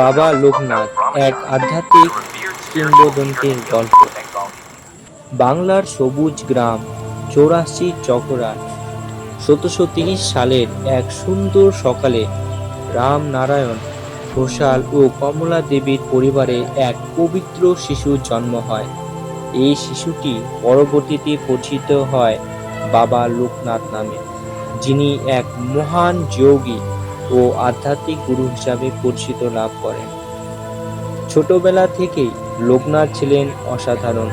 বাবা লোকনাথ এক আধ্যাত্মিক কিংবদন্তির গল্প। বাংলার সবুজ গ্রাম, চৌরাশি চকরা সতেরোশো তিরিশ সালের এক সুন্দর সকালে রামনারায়ণ, ঘোষাল ও কমলা দেবীর পরিবারে এক পবিত্র শিশুর জন্ম হয়। এই শিশুটি পরবর্তীতে পরিচিত হয় বাবা লোকনাথ নামে, যিনি এক মহান যোগী। ও আধ্যাত্মিক গুরু হিসাবে পরিচিত লাভ করেন। ছোটবেলা থেকেই লোকনাথ ছিলেন অসাধারণ।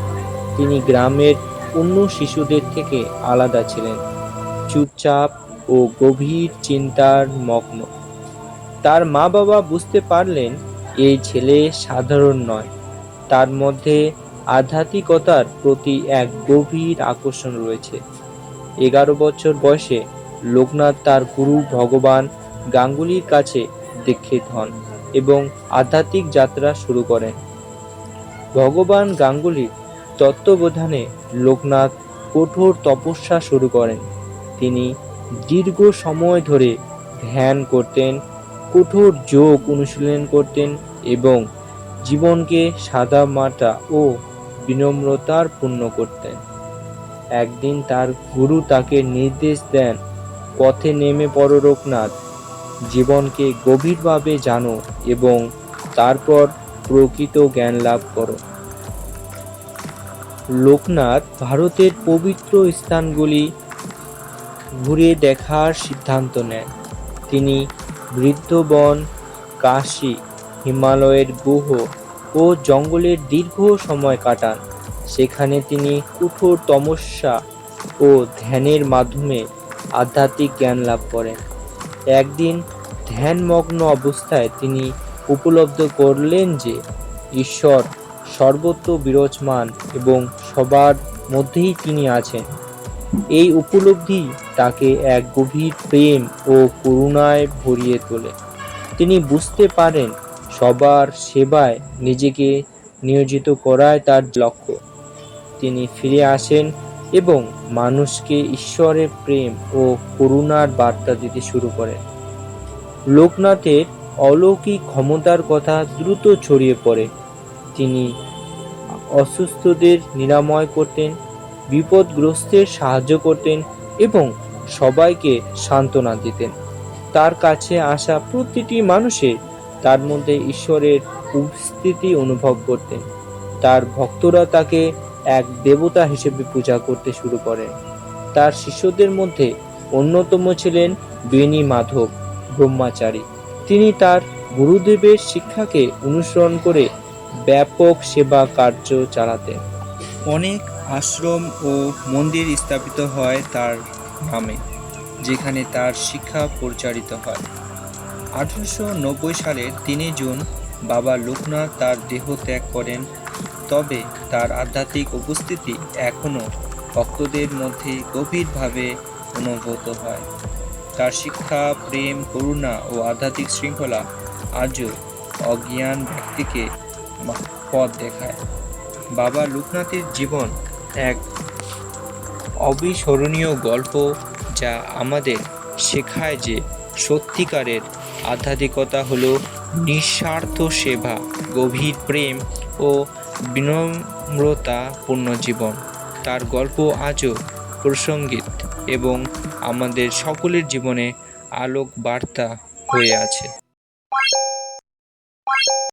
তিনি গ্রামের অন্য শিশুদের থেকে আলাদা ছিলেন। চুপচাপ ও গভীর চিন্তার মগ্ন। তার মা বাবা বুঝতে পারলেন, এই ছেলে সাধারণ নয়। তার মধ্যে আধ্যাত্মিকতার প্রতি এক গভীর আকর্ষণ রয়েছে। এগারো বছর বয়সে লোকনাথ তার গুরু ভগবান গাঙ্গুলির কাছে দীক্ষিত হন এবং আধ্যাত্মিক যাত্রা শুরু করেন। ভগবান গাঙ্গুলির তত্ত্বাবধানে লোকনাথ কঠোর তপস্যা শুরু করেন। তিনি দীর্ঘ সময় ধরে ধ্যান করতেন, কঠোর যোগ অনুশীলন করতেন এবং জীবনকে সাদা মাটা ও বিনম্রতার পূর্ণ করতেন। একদিন তার গুরু তাকে নির্দেশ দেন, পথে নেমে পড়ো লোকনাথ জীবনকে গভীরভাবে জানো এবং তারপর প্রকৃত জ্ঞান লাভ করো। লোকনাথ ভারতের পবিত্র স্থানগুলি ঘুরে দেখার সিদ্ধান্ত নেন। তিনি বৃদ্ধবন কাশী, হিমালয়ের গুহ ও জঙ্গলের দীর্ঘ সময় কাটান। সেখানে তিনি কঠোর তমস্যা ও ধ্যানের মাধ্যমে আধ্যাত্মিক জ্ঞান লাভ করেন। একদিন ধ্যানমগ্ন অবস্থায় তিনি উপলব্ধ করলেন যে, ঈশ্বর সর্বত্র বিরাজমান এবং সবার মধ্যেই তিনি আছেন। এই উপলব্ধি তাকে এক গভীর প্রেম ও করুণায় ভরিয়ে তোলে। তিনি বুঝতে পারেন সবার সেবায় নিজেকে নিয়োজিত করায় তার লক্ষ্য। তিনি ফিরে আসেন এবং মানুষকে ঈশ্বরের প্রেম ও করুণার বার্তা দিতে শুরু করেন লোকনাথের অলৌকিক ক্ষমতার কথা দ্রুত ছড়িয়ে পড়ে। তিনি অসুস্থদের নিরাময় করতেন, বিপদগ্রস্তের সাহায্য করতেন এবং সবাইকে সান্ত্বনা দিতেন। তার কাছে আসা প্রতিটি মানুষের তার মধ্যে ঈশ্বরের উপস্থিতি অনুভব করতেন। তার ভক্তরা তাকে এক দেবতা হিসেবে পূজা করতে শুরু করেন তার শিষ্যদের মধ্যে অন্যতম ছিলেন বেনি মাধব, ব্রহ্মাচারী। তিনি তার গুরুদেবের শিক্ষাকে অনুসরণ করে ব্যাপক সেবা কার্য চালাতেন। অনেক আশ্রম ও মন্দির স্থাপিত হয় তার নামে, যেখানে তার শিক্ষা পরিচালিত হয়। আঠারোশো নব্বই সালের তিনই জুন বাবা লোকনাথ তার দেহ ত্যাগ করেন তবে তার আধ্যাত্মিক উপস্থিতি এখনও ভক্তদের মধ্যে গভীরভাবে অনুভূত হয়। তার শিক্ষা, প্রেম, করুণা ও আধ্যাত্মিক শৃঙ্খলা আজও অজ্ঞান ব্যক্তিকে পথ দেখায়। বাবা লোকনাথের জীবন এক অবিস্মরণীয় গল্প যা আমাদের শেখায় যে সত্যিকারের আধ্যাত্মিকতা হলো নিঃস্বার্থ সেবা, গভীর প্রেম ও বিনম্রতাপূর্ণ জীবন। তার গল্প আজও প্রসঙ্গিত এবং আমাদের সকলের জীবনে আলোক বার্তা হয়ে আছে।